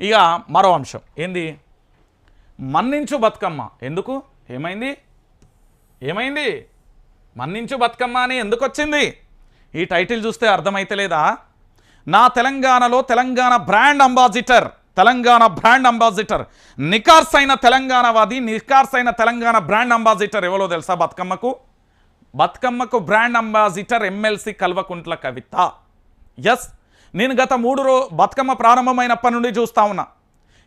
ఇక మరో అంశం. ఏంది? మన్నించు బతుకమ్మ. ఎందుకు? ఏమైంది? ఏమైంది? మన్నించు బతుకమ్మ అని ఎందుకు వచ్చింది ఈ టైటిల్ చూస్తే అర్థమైతలేదా నా తెలంగాణలో Telangana brand ambassador Telangana brand ambassador నికార్స్ అయిన తెలంగాణవాది నికార్స్ అయిన తెలంగాణ బ్రాండ్ అంబాసిటర్ ఎవరో తెలుసా బతుకమ్మకు? బతుకమ్మకు brand ambassador MLC Kalvakuntla Kavitha. Yes నేను గత మూడు రో బతుకమ్మ ప్రారంభమైనప్పటి నుండి చూస్తా ఉన్నా.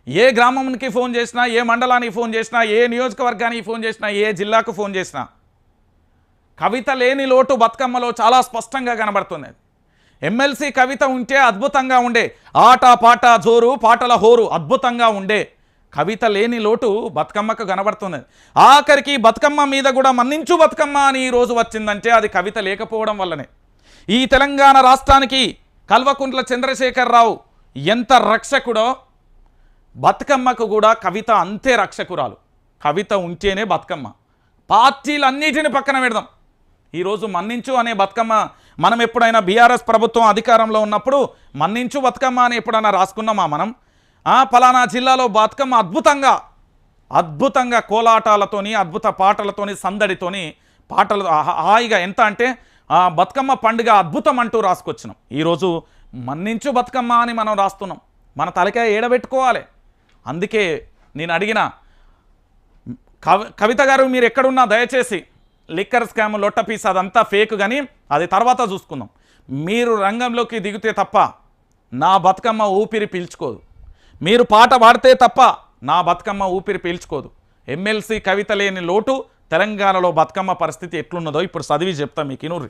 ఏ గ్రామంకి ఫోన్ చేసినా ఏ మండలానికి ఫోన్ చేసినా ఏ నియోజకవర్గానికి ఫోన్ చేసినా ఏ జిల్లాకు ఫోన్ చేసినా కవిత లేని లోటు బతుకమ్మలో చాలా స్పష్టంగా కనబడుతుంది ఎమ్మెల్సీ కవిత ఉంటే అద్భుతంగా ఉండే ఆట పాట జోరు పాటల హోరు అద్భుతంగా ఉండే కవిత లేని లోటు బతుకమ్మకు కనబడుతుంది ఆఖరికి బతుకమ్మ మీద కూడా మన్నించు బతుకమ్మ అని ఈరోజు రోజు వచ్చిందంటే అది కవిత లేకపోవడం వల్లనే. ఈ తెలంగాణ రాష్ట్రానికి కల్వకుంట్ల చంద్రశేఖరరావు ఎంత రక్షకుడో బతుకమ్మకు కూడా కవిత అంతే రక్షకురాలు. కవిత ఉంటేనే బతుకమ్మ. పార్టీలన్నిటిని పక్కన పెడదాం. ఈరోజు మన్నించు అనే బతుకమ్మ మనం ఎప్పుడైనా బీఆర్ఎస్ ప్రభుత్వం అధికారంలో ఉన్నప్పుడు మన్నించు బతుకమ్మ అని ఎప్పుడైనా రాసుకున్నామా మనం? పలానా జిల్లాలో బతుకమ్మ అద్భుతంగా అద్భుతంగా కోలాటాలతోని అద్భుత పాటలతోని సందడితోని పాటలు హాయిగా ఎంత అంటే ఆ బతుకమ్మ పండుగ అద్భుతం అంటూ రాసుకొచ్చినాం. ఈరోజు మన్నించు బతుకమ్మ అని మనం రాస్తున్నాం. మన తలకాయ ఏడబెట్టుకోవాలి. అందుకే నేను అడిగిన కవి కవిత గారు మీరు ఎక్కడున్నా దయచేసి లిక్కర్ స్కామ్ లొట్ట పీస్ అదంతా ఫేక్ కానీ అది తర్వాత చూసుకుందాం. మీరు రంగంలోకి దిగితే తప్ప నా బతుకమ్మ ఊపిరి పీల్చుకోదు. మీరు పాట పాడితే తప్ప నా బతుకమ్మ ఊపిరి పీల్చుకోదు. ఎమ్మెల్సీ కవిత లేని లోటు తెలంగాణలో బతుకమ్మ పరిస్థితి ఎట్లున్నదో ఇప్పుడు చదివి చెప్తా మీకు ఇనుర్రి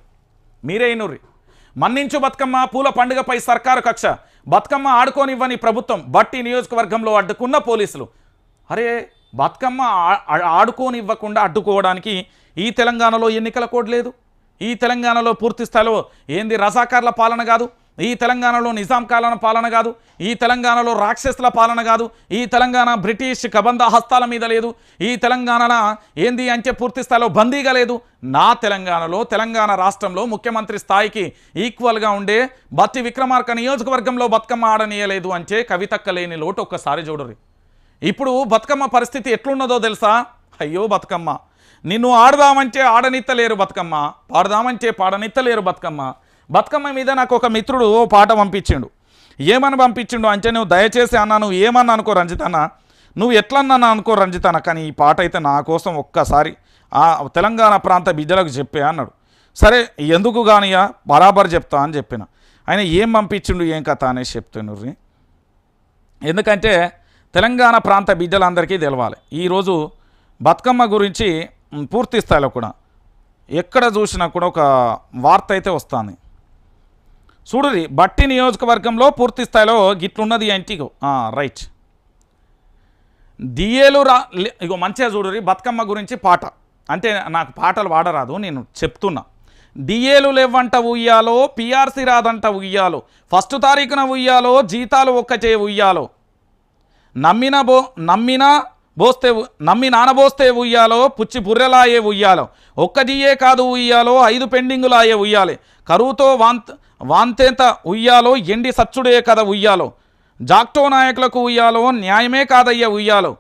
మీరే ఇనుర్రి మన్నించు బతుకమ్మ పూల పండుగపై సర్కారు కక్ష. బతుకమ్మ ఆడుకోనివ్వని ప్రభుత్వం బట్టి నియోజకవర్గంలో అడ్డుకున్న పోలీసులు. అరే బతుకమ్మ ఆడుకోనివ్వకుండా అడ్డుకోవడానికి ఈ తెలంగాణలో ఎన్నికల కోడ్ లేదు. ఈ తెలంగాణలో పూర్తి స్థాయిలో ఏంది రజాకార్ల పాలన కాదు. ఈ తెలంగాణలో నిజాం కాలన పాలన కాదు ఈ తెలంగాణలో రాక్షసుల పాలన కాదు ఈ తెలంగాణ బ్రిటిష్ కబంధ హస్తాల మీద లేదు ఈ తెలంగాణ ఏంది అంటే పూర్తి స్థాయిలో బందీగా లేదు. నా తెలంగాణలో తెలంగాణ రాష్ట్రంలో ముఖ్యమంత్రి స్థాయికి ఈక్వల్గా ఉండే బత్తి విక్రమార్క నియోజకవర్గంలో బతుకమ్మ ఆడనీయలేదు అంటే కవితక్క లేని లోటు ఒక్కసారి చూడరు ఇప్పుడు బతుకమ్మ పరిస్థితి ఎట్లున్నదో తెలుసా? అయ్యో బతుకమ్మ. నిన్ను ఆడదామంటే ఆడనిత్తలేరు బతుకమ్మ పాడదామంటే పాడనిత్తలేరు బతుకమ్మ. బతుకమ్మ మీద నాకు ఒక మిత్రుడు ఓ పాట పంపించిండు. ఏమని పంపించిండు అంటే నువ్వు దయచేసి అన్న నువ్వు ఏమన్నా అనుకో రంజితన్న నువ్వు ఎట్లన్నా అనుకో రంజితన్న కానీ ఈ పాట అయితే నా కోసం ఒక్కసారి ఆ తెలంగాణ ప్రాంత బిడ్డలకు చెప్పే అన్నాడు. సరే ఎందుకు కానియా బరాబర్ చెప్తా అని చెప్పిన. ఆయన ఏం పంపించిండు ఏం కథ అనేసి చెప్తున్నారు ఎందుకంటే తెలంగాణ ప్రాంత బిడ్డలందరికీ తెలవాలి. ఈరోజు బతుకమ్మ గురించి పూర్తి స్థాయిలో కూడా ఎక్కడ చూసినా కూడా ఒక వార్త అయితే వస్తుంది. చూడుది బట్టి నియోజకవర్గంలో పూర్తి స్థాయిలో గిట్లున్నది అంటే రైట్. దియేలు రా లే- ఇగో మంచిగా చూడురి బతుకమ్మ గురించి పాట. అంటే నాకు పాటలు వాడరాదు నేను చెప్తున్నా. డిఏలు లేవంట ఉయ్యాలో పిఆర్సీ రాదంట ఉయ్యాలో. ఫస్ట్ తారీఖున ఉయ్యాలో జీతాలు ఒక్కచే ఉయ్యాలో. నమ్మిన బో నమ్మిన బోస్తే నమ్మి నానబోస్తే ఉయ్యాలో పుచ్చి బుర్రెలాయే ఉయ్యాలో. ఒక్క జియే కాదు ఉయ్యాలో ఐదు పెండింగులాయే ఉయ్యాలి. కరువుతో వాంత వాంతేంత ఉయ్యాలో ఎండి సచ్చుడే కదా ఉయ్యాలో. జాక్టో నాయకులకు ఉయ్యాలో న్యాయమే కాదయ్యే ఉయ్యాలో.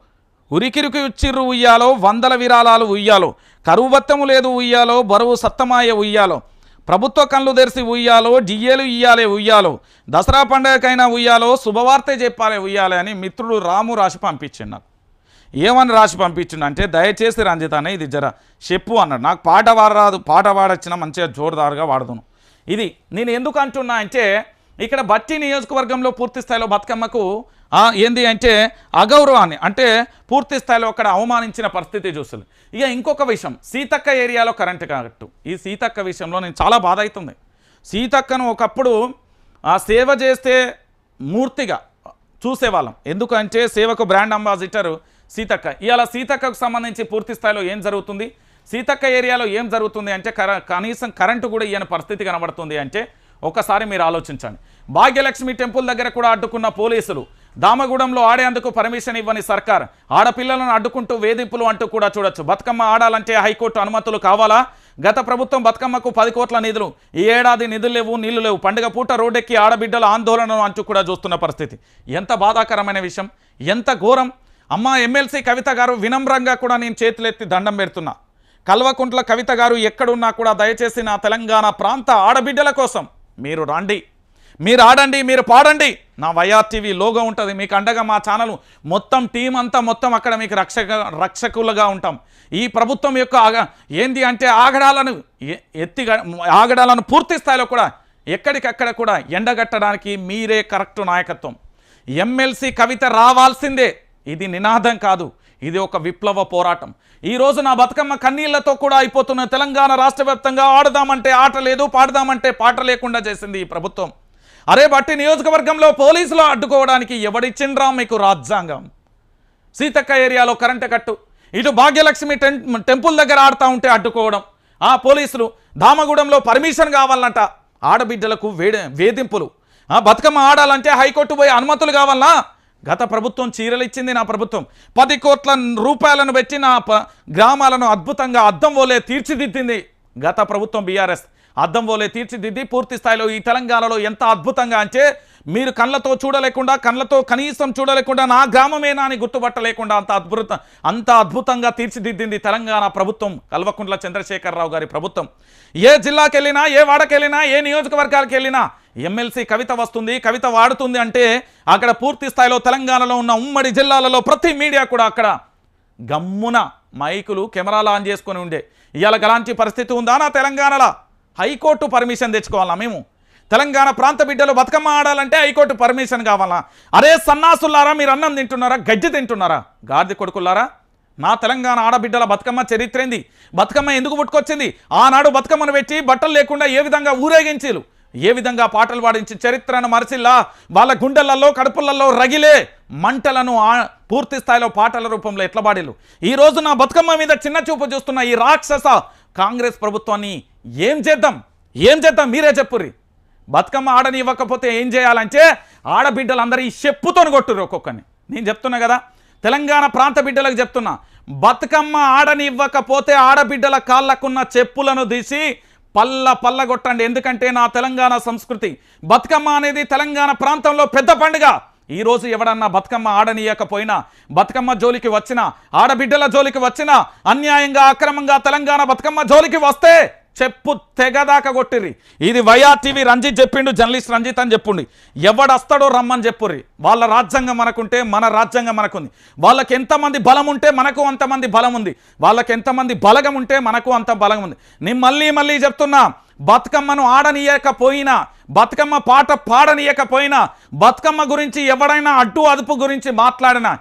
ఉరికిరికి ఉచ్చిర్రు ఉయ్యాలో వందల విరాళాలు ఉయ్యాలో. కరువు బత్తము లేదు ఉయ్యాలో బరువు సత్తమాయ ఉయ్యాలో. ప్రభుత్వ కళ్ళు తెరిసి ఉయ్యాలో డిఏలు ఇయ్యాలే ఉయ్యాలో. దసరా పండగకైనా ఉయ్యాలో శుభవార్తే చెప్పాలే ఉయ్యాలే అని మిత్రుడు రాము రాసి పంపించిండు నాకు. ఏమని రాసి పంపించిండు అంటే దయచేసి రంజిత్ ఇది జర చెప్పు అన్నాడు. నాకు పాట వాడరాదు పాట వాడొచ్చినా మంచిగా జోరుదారుగా వాడదును. ఇది నేను ఎందుకు అంటున్నా అంటే ఇక్కడ బట్టి నియోజకవర్గంలో పూర్తి స్థాయిలో బతుకమ్మకు ఏంది అంటే అగౌరవాన్ని అంటే పూర్తి స్థాయిలో అక్కడ అవమానించిన పరిస్థితి చూస్తుంది. ఇక ఇంకొక విషయం సీతక్క ఏరియాలో కరెంటు కాగట్టు ఈ సీతక్క విషయంలో నేను చాలా బాధ అవుతుంది సీతక్కను ఒకప్పుడు ఆ సేవ చేస్తే మూర్తిగా చూసేవాళ్ళం. ఎందుకంటే సేవకు బ్రాండ్ అంబాసిడర్ సీతక్క. ఇవాళ సీతక్కకు సంబంధించి పూర్తి స్థాయిలో ఏం జరుగుతుంది? సీతక్క ఏరియాలో ఏం జరుగుతుంది అంటే కర కనీసం కరెంటు కూడా ఇయ్యని పరిస్థితి కనబడుతుంది అంటే ఒకసారి మీరు ఆలోచించండి. భాగ్యలక్ష్మి టెంపుల్ దగ్గర కూడా అడ్డుకున్న పోలీసులు దామగూడెంలో ఆడేందుకు పర్మిషన్ ఇవ్వని సర్కార్ ఆడపిల్లలను అడ్డుకుంటూ వేధింపులు అంటూ కూడా చూడొచ్చు. బతుకమ్మ ఆడాలంటే హైకోర్టు అనుమతులు కావాలా? గత ప్రభుత్వం బతుకమ్మకు పది కోట్ల నిధులు ఈ ఏడాది నిధులు లేవు నీళ్ళు లేవు. పండుగ పూట రోడ్డెక్కి ఆడబిడ్డల ఆందోళనను అంటూ కూడా చూస్తున్న పరిస్థితి. ఎంత బాధాకరమైన విషయం? ఎంత ఘోరం? అమ్మ ఎమ్మెల్సీ కవిత గారు వినమ్రంగా కూడా నేను చేతులెత్తి దండం పెడుతున్నా. కల్వకుంట్ల కవిత గారు ఎక్కడున్నా కూడా దయచేసి నా తెలంగాణ ప్రాంత ఆడబిడ్డల కోసం మీరు రండి. మీరు ఆడండి మీరు పాడండి. నా వైఆర్టీవీ లోగో ఉంటుంది మీకు అండగా మా ఛానల్. మొత్తం టీం అంతా మొత్తం అక్కడ మీకు రక్షక రక్షకులుగా ఉంటాం. ఈ ప్రభుత్వం యొక్క ఆగ- ఏంది అంటే ఆగడాలను ఎత్తి ఆగడాలను పూర్తి స్థాయిలో కూడా ఎక్కడికక్కడ కూడా ఎండగట్టడానికి మీరే కరెక్ట్ నాయకత్వం. ఎమ్మెల్సీ కవిత రావాల్సిందే. ఇది నినాదం కాదు. ఇది ఒక విప్లవ పోరాటం. ఈ రోజు నా బతుకమ్మ కన్నీళ్ళతో కూడా అయిపోతున్న తెలంగాణ రాష్ట్ర వ్యాప్తంగా ఆడదామంటే ఆట లేదు పాడదామంటే పాట లేకుండా చేసింది ఈ ప్రభుత్వం. అరే బట్టి నియోజకవర్గంలో పోలీసులు అడ్డుకోవడానికి ఎవడిచ్చిండ్రా మీకు రాజ్యాంగం? సీతక్క ఏరియాలో కరెంటు కట్టు. ఇటు భాగ్యలక్ష్మి టెం టెంపుల్ దగ్గర ఆడుతూ ఉంటే అడ్డుకోవడం. ఆ పోలీసులు దామగూడెంలో పర్మిషన్ కావాలంట. ఆడబిడ్డలకు వేడే వేధింపులు. ఆ బతుకమ్మ ఆడాలంటే హైకోర్టు పోయి అనుమతులు కావాలనా గత ప్రభుత్వం చీరలు ఇచ్చింది నా ప్రభుత్వం. పది కోట్ల రూపాయలను పెట్టి నా ప- గ్రామాలను అద్భుతంగా అద్దం వోలే తీర్చిదిద్దింది గత ప్రభుత్వం బీఆర్ఎస్. అద్దం వోలే తీర్చిదిద్ది పూర్తి స్థాయిలో ఈ తెలంగాణలో ఎంత అద్భుతంగా అంటే మీరు కళ్ళతో చూడలేకుండా కళ్ళతో కనీసం చూడలేకుండా నా గ్రామమేనా అని గుర్తుపట్టలేకుండా అంత అద్భుత అంత అద్భుతంగా తీర్చిదిద్దింది తెలంగాణ ప్రభుత్వం కల్వకుంట్ల చంద్రశేఖరరావు గారి ప్రభుత్వం. ఏ జిల్లాకెళ్ళినా ఏ వాడకెళ్ళినా ఏ నియోజకవర్గాలకు వెళ్ళినా ఎమ్మెల్సీ కవిత వస్తుంది కవిత వాడుతుంది అంటే అక్కడ పూర్తి స్థాయిలో తెలంగాణలో ఉన్న ఉమ్మడి జిల్లాలలో ప్రతి మీడియా కూడా అక్కడ గమ్మున మైకులు కెమెరాలు ఆన్ చేసుకొని ఉండే. ఇవాళ గలాంటి పరిస్థితి ఉందా? నా తెలంగాణలో హైకోర్టు పర్మిషన్ తెచ్చుకోవాలా మేము? తెలంగాణ ప్రాంత బిడ్డలు బతుకమ్మ ఆడాలంటే హైకోర్టు పర్మిషన్ కావాలా? అరే సన్నాసులారా మీరు అన్నం తింటున్నారా? గజ్జి తింటున్నారా? గాడిద కొడుకులారా నా తెలంగాణ ఆడబిడ్డల బతుకమ్మ చరిత్రేంది బతుకమ్మ ఎందుకు పుట్టుకొచ్చింది? ఆనాడు బతుకమ్మను పెట్టి బట్టలు లేకుండా ఏ విధంగా ఊరేగించేలు ఏ విధంగా పాటలు పాడించి చరిత్రను మరచిల్లా వాళ్ళ గుండెలలో కడుపులలో రగిలే మంటలను పూర్తి స్థాయిలో పాటల రూపంలో ఎట్లా పాడేలు ఈ రోజు నా బతుకమ్మ మీద చిన్న చూపు చూస్తున్న ఈ రాక్షస కాంగ్రెస్ ప్రభుత్వాన్ని ఏం చేద్దాం? ఏం చేద్దాం? మీరే చెప్పుర్రి. బతుకమ్మ ఆడని ఇవ్వకపోతే ఏం చేయాలంటే ఆడబిడ్డలందరూ ఈ చెప్పుతోని కొట్టుర్రు ఒక్కొక్కరిని. నేను చెప్తున్నా కదా? తెలంగాణ ప్రాంత బిడ్డలకు చెప్తున్నా. బతుకమ్మ ఆడని ఇవ్వకపోతే ఆడబిడ్డల కాళ్ళకున్న చెప్పులను తీసి పల్ల పల్ల కొట్టండి. ఎందుకంటే నా తెలంగాణ సంస్కృతి బతుకమ్మ అనేది తెలంగాణ ప్రాంతంలో పెద్ద పండుగ. ఈరోజు ఎవడన్నా బతుకమ్మ ఆడనీయకపోయినా బతుకమ్మ జోలికి వచ్చినా ఆడబిడ్డల జోలికి వచ్చినా అన్యాయంగా అక్రమంగా తెలంగాణ బతుకమ్మ జోలికి వస్తే చెప్పు తెగదాకా కొట్టిర్రి. ఇది వైఆర్ టీవీ రంజిత్ చెప్పిండు జర్నలిస్ట్ రంజిత్ అని చెప్పుండి. ఎవడొస్తాడో రమ్మని చెప్పుర్రి. వాళ్ళ రాజ్యాంగం మనకుంటే మన రాజ్యాంగం మనకుంది. వాళ్ళకి ఎంతమంది బలం ఉంటే మనకు అంతమంది బలం ఉంది వాళ్ళకి ఎంతమంది బలగం ఉంటే మనకు అంత బలగం ఉంది నేను మళ్ళీ మళ్ళీ చెప్తున్నా బతుకమ్మను ఆడనీయకపోయినా బతుకమ్మ పాట పాడనీయకపోయినా బతుకమ్మ గురించి ఎవడైనా అడ్డు అదుపు గురించి మాట్లాడినా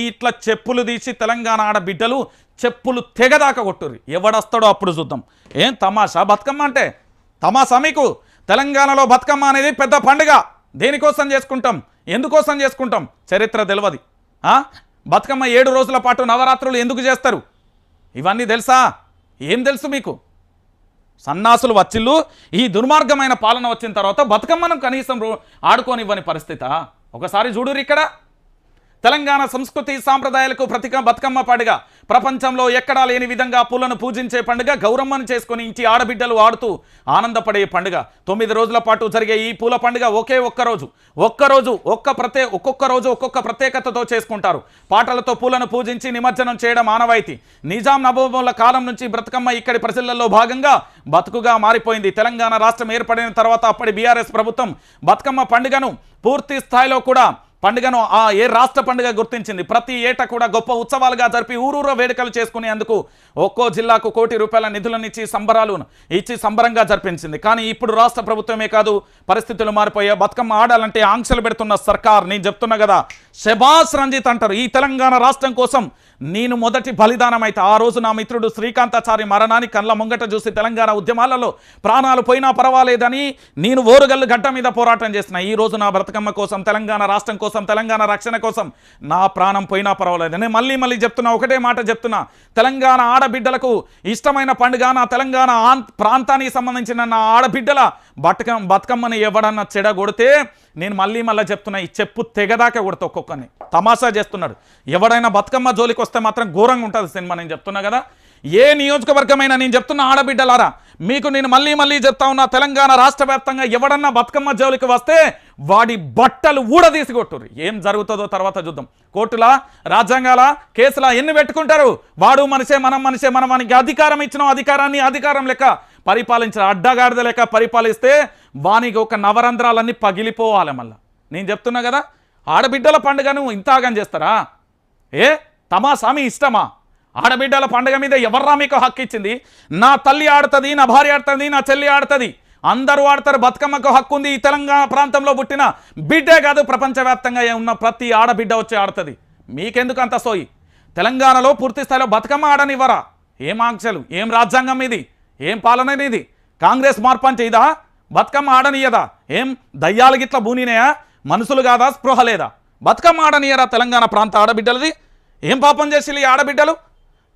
ఇట్లా చెప్పులు తీసి తెలంగాణ ఆడబిడ్డలు చెప్పులు తెగదాకా కొట్టుర్రి. ఎవడొస్తాడో అప్పుడు చూద్దాం. ఏం తమాషా? బతుకమ్మ అంటే తమాషా మీకు? తెలంగాణలో బతుకమ్మ అనేది పెద్ద పండుగ. దేనికోసం చేసుకుంటాం? ఎందుకోసం చేసుకుంటాం? చరిత్ర తెలియదు బతుకమ్మ ఏడు రోజుల పాటు నవరాత్రులు ఎందుకు చేస్తారు? ఇవన్నీ తెలుసా? ఏం తెలుసు మీకు? సన్నాసులు వచ్చిళ్ళు ఈ దుర్మార్గమైన పాలన వచ్చిన తర్వాత బతుకమ్మను కనీసం రో- ఆడుకోనివ్వని పరిస్థితా? ఒకసారి చూడురు ఇక్కడ. తెలంగాణ సంస్కృతి సాంప్రదాయాలకు ప్రతిక బతుకమ్మ పండుగ. ప్రపంచంలో ఎక్కడా లేని విధంగా పూలను పూజించే పండుగ గౌరమ్మను చేసుకొని ఇంటి ఆడబిడ్డలు ఆడుతూ ఆనందపడే పండుగ. తొమ్మిది రోజుల పాటు జరిగే ఈ పూల పండుగ ఒకే ఒక్క రోజు. ఒక్క రోజు ఒక్క ప్రత్యే ఒక్కొక్క రోజు ఒక్కొక్క ప్రత్యేకతతో చేసుకుంటారు. పాటలతో పూలను పూజించి నిమజ్జనం చేయడం ఆనవాయితీ. నిజాం నబోబుల కాలం నుంచి బ్రతుకమ్మ ఇక్కడి ప్రజలలో భాగంగా బతుకుగా మారిపోయింది. తెలంగాణ రాష్ట్రం ఏర్పడిన తర్వాత అప్పటి బీఆర్ఎస్ ప్రభుత్వం బతుకమ్మ పండుగను పూర్తి స్థాయిలో కూడా పండుగను ఆ ఏ రాష్ట్ర పండుగ గుర్తించింది? ప్రతి ఏటా కూడా గొప్ప ఉత్సవాలుగా జరిపి ఊరూర వేడుకలు చేసుకునేందుకు ఒక్కో జిల్లాకు కోటి రూపాయల నిధులను ఇచ్చి సంబరాలు ఇచ్చి సంబరంగా జరిపించింది. కానీ ఇప్పుడు రాష్ట్ర ప్రభుత్వమే కాదు పరిస్థితులు మారిపోయా బతుకమ్మ ఆడాలంటే ఆంక్షలు పెడుతున్న సర్కార్ నేను చెప్తున్నా కదా శబాస్ రంజిత్ అంటారు ఈ తెలంగాణ రాష్ట్రం కోసం నేను మొదటి బలిదానం అయితే. ఆ రోజు నా మిత్రుడు శ్రీకాంతాచారి మరణాన్ని కళ్ళ ముంగట చూసి తెలంగాణ ఉద్యమాలలో ప్రాణాలు పోయినా పర్వాలేదని నేను ఓరుగల్లు గడ్డ మీద పోరాటం చేసిన. ఈ రోజు నా బ్రతకమ్మ కోసం తెలంగాణ రాష్ట్రం కోసం తెలంగాణ రక్షణ కోసం నా ప్రాణం పోయినా పర్వాలేదు. నేను మళ్ళీ మళ్ళీ చెప్తున్నా ఒకటే మాట చెప్తున్నా. తెలంగాణ ఆడబిడ్డలకు ఇష్టమైన పండుగ నా తెలంగాణ ప్రాంతానికి సంబంధించిన నా ఆడబిడ్డల బతుకమ్మ బతుకమ్మని ఎవడన్నా చెడగొడితే నేను మళ్ళీ మళ్ళీ చెప్తున్నా ఈ చెప్పు తెగదాకా కొడతా ఒక్కొక్కరిని. తమాషా చేస్తున్నాడు. ఎవడైనా బతుకమ్మ జోలికి వస్తే మాత్రం ఘోరంగా ఉంటుంది సినిమా నేను చెప్తున్నా కదా. ఏ నియోజకవర్గమైనా నేను చెప్తున్న ఆడబిడ్డలారా మీకు నేను మళ్ళీ మళ్ళీ చెప్తా ఉన్నా తెలంగాణ రాష్ట్ర వ్యాప్తంగా ఎవడన్నా బతుకమ్మ జోలికి వస్తే వాడి బట్టలు ఊడదీసి కొట్టుర్రు. ఏం జరుగుతుందో తర్వాత చూద్దాం. కోర్టులా రాజ్యాంగాల కేసులా ఎన్ని పెట్టుకుంటారు? వాడు మనిషే మనం మనిషే మనం మనకి అధికారం ఇచ్చిన అధికారాన్ని అధికారం లెక్క పరిపాలించిన అడ్డగాడిద లెక్క పరిపాలిస్తే వానికి ఒక నవరంధ్రాలన్నీ పగిలిపోవాలి మళ్ళా. నేను చెప్తున్నా కదా ఆడబిడ్డల పండుగను ఇంతాగం చేస్తారా? ఏ? తమాసా మీ ఇష్టమా? ఆడబిడ్డల పండుగ మీద ఎవర్రా మీకు హక్కు ఇచ్చింది? నా తల్లి ఆడుతుంది నా భార్య ఆడుతుంది నా చెల్లి ఆడుతుంది. అందరూ ఆడతారు బతుకమ్మకు హక్కు ఉంది. ఈ తెలంగాణ ప్రాంతంలో పుట్టిన బిడ్డే కాదు ప్రపంచవ్యాప్తంగా ఉన్న ప్రతి ఆడబిడ్డ వచ్చి ఆడుతుంది. మీకెందుకు అంత సోయి? తెలంగాణలో పూర్తి స్థాయిలో బతుకమ్మ ఆడనివ్వరా? ఏం ఆంక్షలు? ఏం రాజ్యాంగం ఇది? ఏం పాలన ఇది? కాంగ్రెస్ మార్పం చేయదా ఇదా? బతుకమ్మ ఆడనియదా ఏం దయ్యాలు గిట్ల బూనినాయా? మనుషులు కాదా? స్పృహ లేదా? బతుకమ్మ ఆడనియరా తెలంగాణ ప్రాంత ఆడబిడ్డలది? ఏం పాపం చేసి ఆడబిడ్డలు?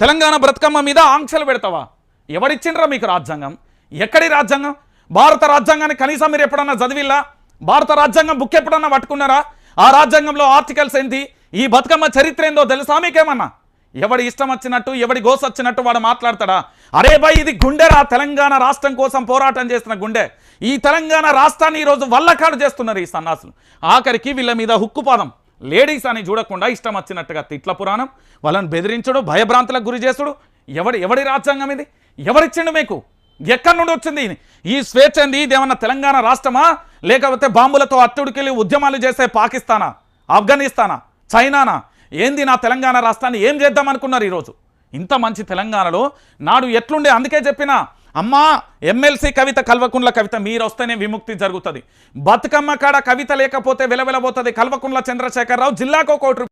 తెలంగాణ బ్రతుకమ్మ మీద ఆంక్షలు పెడతావా? ఎవడిచ్చిండ్రా మీకు రాజ్యాంగం? ఎక్కడి రాజ్యాంగం? భారత రాజ్యాంగాన్ని కనీసం మీరు ఎప్పుడన్నా చదివిల్లా? భారత రాజ్యాంగం బుక్ ఎప్పుడన్నా పట్టుకున్నారా? ఆ రాజ్యాంగంలో ఆర్టికల్స్ ఏంటి? ఈ బతుకమ్మ చరిత్ర ఏందో తెలుసా మీకేమన్నా? ఎవడి ఇష్టం వచ్చినట్టు ఎవడి గోస వచ్చినట్టు వాడు మాట్లాడతాడా? అరే భయ్ ఇది గుండెరా తెలంగాణ రాష్ట్రం కోసం పోరాటం చేస్తున్న గుండె. ఈ తెలంగాణ రాష్ట్రాన్ని ఈరోజు వల్లకాడు చేస్తున్నారు ఈ సన్నాసులు. ఆఖరికి వీళ్ళ మీద హుక్కుపాదం లేడీస్ అని చూడకుండా ఇష్టం వచ్చినట్టుగా తిట్ల పురాణం. వాళ్ళని బెదిరించడు భయభ్రాంతులకు గురి చేసుడు ఎవడి ఎవడి రాజ్యాంగం ఇది? ఎవరిచ్చిండు మీకు? ఎక్కడి నుండి వచ్చింది? ఈ స్వేచ్ఛ ఏంది ఇదేమన్నా తెలంగాణ రాష్ట్రమా? లేకపోతే బాంబులతో అత్తుడికెళ్ళి ఉద్యమాలు చేసే పాకిస్తానా? ఆఫ్ఘనిస్తానా? చైనానా? ఏంది నా తెలంగాణ రాష్ట్రాన్ని ఏం చేద్దాం అనుకున్నారు ఈరోజు? ఇంత మంచి తెలంగాణలో నాడు ఎట్లుండే? అందుకే చెప్పిన అమ్మా ఎమ్మెల్సీ కవిత కల్వకుండ్ల కవిత మీరు వస్తేనే విముక్తి జరుగుతుంది. బతుకమ్మ కాడ కవిత లేకపోతే వెలవెలబోతుంది కల్వకుండ్ల చంద్రశేఖరరావు జిల్లాకు కోటి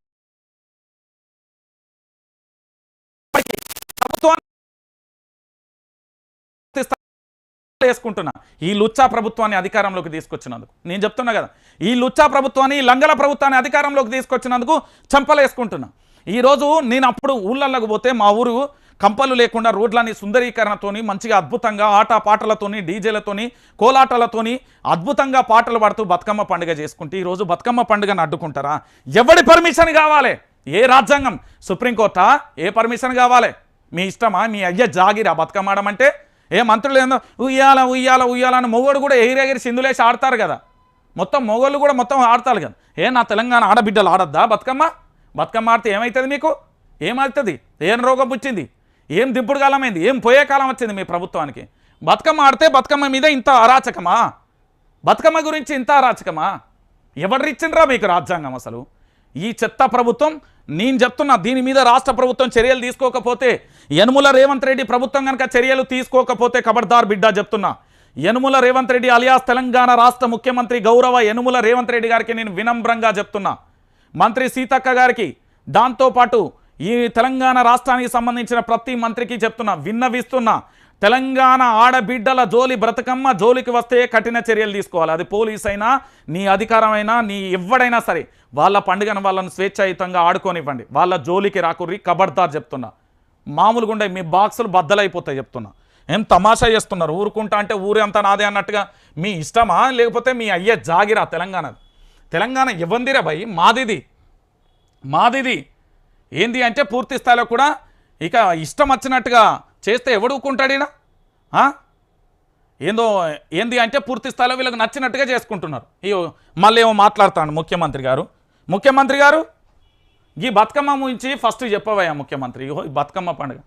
వేసుకుంటున్నా. ఈ లుచ్చా ప్రభుత్వాన్ని అధికారంలోకి తీసుకొచ్చినందుకు. నేను చెప్తున్నా కదా ఈ లుచ్చా ప్రభుత్వాన్ని ఈ లంగల ప్రభుత్వాన్ని అధికారంలోకి తీసుకొచ్చినందుకు చంపలేసుకుంటున్నా. ఈరోజు నేను అప్పుడు ఊళ్ళల్లోకి పోతే మా ఊరు కంపలు లేకుండా రోడ్లని సుందరీకరణతోని మంచిగా అద్భుతంగా ఆట పాటలతోని డీజేలతోని కోలాటలతోని అద్భుతంగా పాటలు పాడుతూ బతుకమ్మ పండుగ చేసుకుంటే ఈరోజు బతుకమ్మ పండుగను అడ్డుకుంటారా? ఎవడి పర్మిషన్ కావాలి? ఏ రాజ్యాంగం? సుప్రీంకోర్టా? ఏ పర్మిషన్ కావాలి? మీ ఇష్టమా? మీ అయ్య జాగిరా బతుకమ్మ ఆడమంటే? ఏ మంత్రులు ఏందో ఉయ్యాల ఉయ్యాల ఉయ్యాల అని మొగోడు కూడా ఎగిరెగిరి సింధులేసి ఆడతారు కదా. మొత్తం మొగోళ్ళు కూడా మొత్తం ఆడతారు కదా. ఏ నా తెలంగాణ ఆడబిడ్డలు ఆడద్దా బతుకమ్మ? బతుకమ్మ ఆడితే ఏమవుతుంది మీకు? ఏమవుతుంది? ఏం రోగం పుచ్చింది? ఏం దింపుడు కాలమైంది? ఏం పోయే కాలం వచ్చింది మీ ప్రభుత్వానికి? బతుకమ్మ ఆడితే బతుకమ్మ మీద ఇంత అరాచకమా? బతుకమ్మ గురించి ఇంత అరాచకమా? ఎవరిచ్చిండ్రా మీకు రాజ్యాంగం అసలు? ఈ చెత్త ప్రభుత్వం నేను చెప్తున్నా దీని మీద రాష్ట్ర ప్రభుత్వం చర్యలు తీసుకోకపోతే యనుముల రేవంత్ రెడ్డి ప్రభుత్వం కనుక చర్యలు తీసుకోకపోతే కబర్దార్ బిడ్డ చెప్తున్నా. యనుముల రేవంత్ రెడ్డి అలియాస్ తెలంగాణ రాష్ట్ర ముఖ్యమంత్రి గౌరవ యనుముల రేవంత్ రెడ్డి గారికి నేను వినమ్రంగా చెప్తున్నా. మంత్రి సీతక్క గారికి దాంతోపాటు ఈ తెలంగాణ రాష్ట్రానికి సంబంధించిన ప్రతి మంత్రికి చెప్తున్నా విన్నవిస్తున్నా. తెలంగాణ ఆడబిడ్డల జోలి బ్రతకమ్మ జోలికి వస్తే కఠిన చర్యలు తీసుకోవాలి. అది పోలీస్ అయినా నీ అధికారమైనా నీ ఎవడైనా సరే వాళ్ళ పండుగను వాళ్ళని స్వేచ్ఛాయుతంగా ఆడుకోనివ్వండి. వాళ్ళ జోలికి రాకుర్రి కబడ్దార్ చెప్తున్నా. మామూలుగా ఉండే మీ బాక్సులు బద్దలైపోతాయి చెప్తున్నా. ఏం తమాషా చేస్తున్నారు? ఊరుకుంటా అంటే ఊరే అంతా నాదే అన్నట్టుగా మీ ఇష్టమా? లేకపోతే మీ అయ్యే జాగిరా తెలంగాణ తెలంగాణ ఇవ్వందిరా భయ్ మాదిది. మాదిది. ఏంది అంటే పూర్తి స్థాయిలో కూడా ఇక ఇష్టం వచ్చినట్టుగా చేస్తే ఎవడు ఊరుకుంటాడు ఏందో ఏంది అంటే పూర్తి స్థాయిలో వీళ్ళకి నచ్చినట్టుగా చేసుకుంటున్నారు. ఇయో మళ్ళీ ఏమో మాట్లాడుతాడు ముఖ్యమంత్రి గారు. ముఖ్యమంత్రి గారు ఈ బతుకమ్మ గురించి ఫస్ట్ చెప్పవయ్యా ముఖ్యమంత్రి. ఇగో ఈ బతుకమ్మ పండుగ.